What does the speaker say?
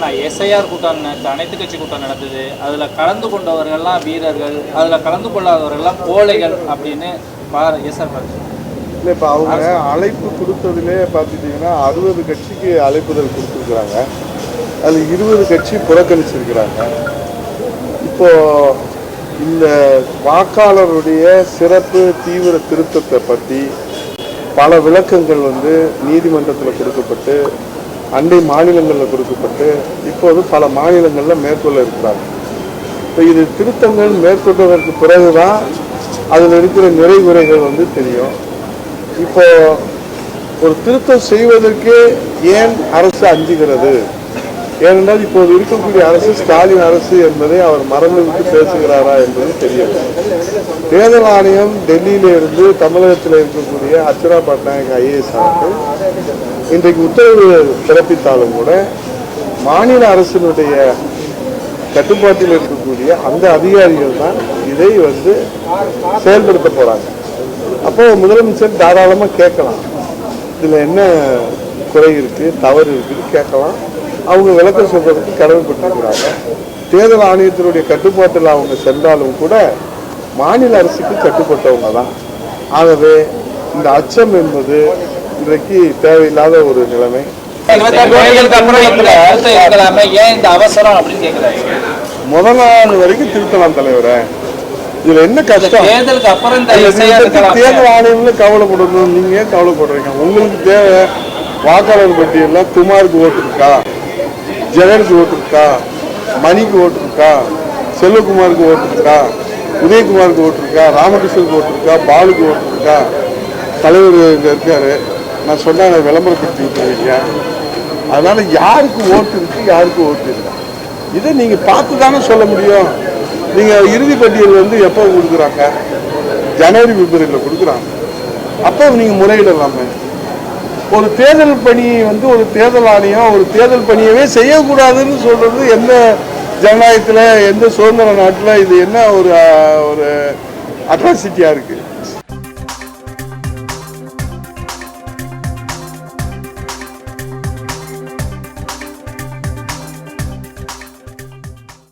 ஆனால் எஸ்ஐஆர் கூட்டம் நடத்து அனைத்து கட்சி கூட்டம் நடந்தது. அதில் கலந்து கொண்டவர்கள்லாம் வீரர்கள் அதில் கலந்து கொள்ளாதவர்கள்லாம் கோழைகள் அப்படின்னு எஸ்ஆர் பார்த்து இல்லை இப்போ அவங்க அழைப்பு கொடுத்ததுலே பார்த்துட்டிங்கன்னா அறுபது கட்சிக்கு அழைப்புதல் கொடுத்துருக்குறாங்க. அதில் இருபது கட்சி புறக்கணிச்சிருக்கிறாங்க. இப்போது இந்த வாக்காளருடைய சிறப்பு தீவிர திருத்தத்தை பற்றி பல விளக்கங்கள் வந்து நீதிமன்றத்தில் கொடுக்கப்பட்டு அண்டை மாநிலங்களில் கொடுக்கப்பட்டு இப்போது பல மாநிலங்களில் மேற்கொள்ள இருக்கிறார் இப்போ இது திருத்தங்கள் மேற்கொண்டதற்கு பிறகுதான் அதில் இருக்கிற நிறைகுறைகள் வந்து தெரியும். இப்போ ஒரு திருத்தம் செய்வதற்கே ஏன் அரசு அஞ்சுகிறது? ஏனென்றால் இப்போது இருக்கக்கூடிய அரசு ஸ்டாலின் அரசு என்பதை அவர் மறந்துவிட்டு பேசுகிறாரா என்பது தெரியவில்லை. தேர்தல் ஆணையம் டெல்லியிலிருந்து தமிழகத்தில் இருக்கக்கூடிய அர்ச்சனா பட்நாயக் ஐஏஎஸ் அவர்கள் இன்றைக்கு உத்தரவு பிறப்பித்தாலும் கூட மாநில அரசினுடைய கட்டுப்பாட்டில் இருக்கக்கூடிய அந்த அதிகாரிகள் தான் இதை வந்து செயல்படுத்த போறாங்க. அப்போ முதலமைச்சர் தாராளமாக கேட்கலாம். இதில் என்ன குறை இருக்குது தவறு இருக்குது கேட்கலாம். அவங்க விளக்கம் சொல்றதுக்கு கடமைப்பட்டிருக்கிறாங்க தேர்தல் ஆணையத்தினுடைய கட்டுப்பாட்டில் அவங்க சென்றாலும் கூட மாநில அரசுக்கு கட்டுப்பட்டவங்க தான். ஆகவே இந்த அச்சம் என்பது இன்றைக்கு தேவையில்லாத ஒரு நிலைமை. முதல் நாள் வரைக்கும் திருத்தலாம் தலைவரே. இதுல என்ன கஷ்டம்? தேர்தலுக்கு அப்புறம் தேர்தல் ஆணையம்ல கவலைப்படணும். நீங்க கவலைப்படுறீங்க? உங்களுக்கு தேவை வாக்காளர் பட்டியல்ல குமாருக்கு ஓட்டு இருக்கா? ஜெகனுக்கு ஓட்டுருக்கா மணிக்கு ஓட்டு இருக்கா? செல்வகுமாருக்கு ஓட்டு இருக்கா? உதயகுமாருக்கு ஓட்டு இருக்கா? ராமகிருஷ்ணனுக்கு ஓட்டு இருக்கா? பாலுக்கு ஓட்டு இருக்கா? தலைவர் இங்கே இருக்காரு. நான் சொன்னா விளம்பரப்படுத்தி விட்டுருவீங்க அதனால் யாருக்கு ஓட்டு இருக்கு யாருக்கு ஓட்டு இல்லை? இதை நீங்கள் பார்த்து தானே சொல்ல முடியும். நீங்கள் இறுதி பட்டியல் வந்து எப்போ கொடுக்குறாங்க? ஜனவரி பிப்ரவரியில் கொடுக்குறாங்க. அப்போ நீங்கள் முறையிடலாமே. ஒரு தேர்தல் பணி வந்து ஒரு தேர்தல் ஆணையம் ஒரு தேர்தல் பணியவே செய்யக்கூடாதுன்னு சொல்றது எந்த ஜனநாயகத்தில் எந்த சுதந்திர நாட்டில் இது என்ன ஒரு ஒரு அட்ராசிட்டியாக இருக்குது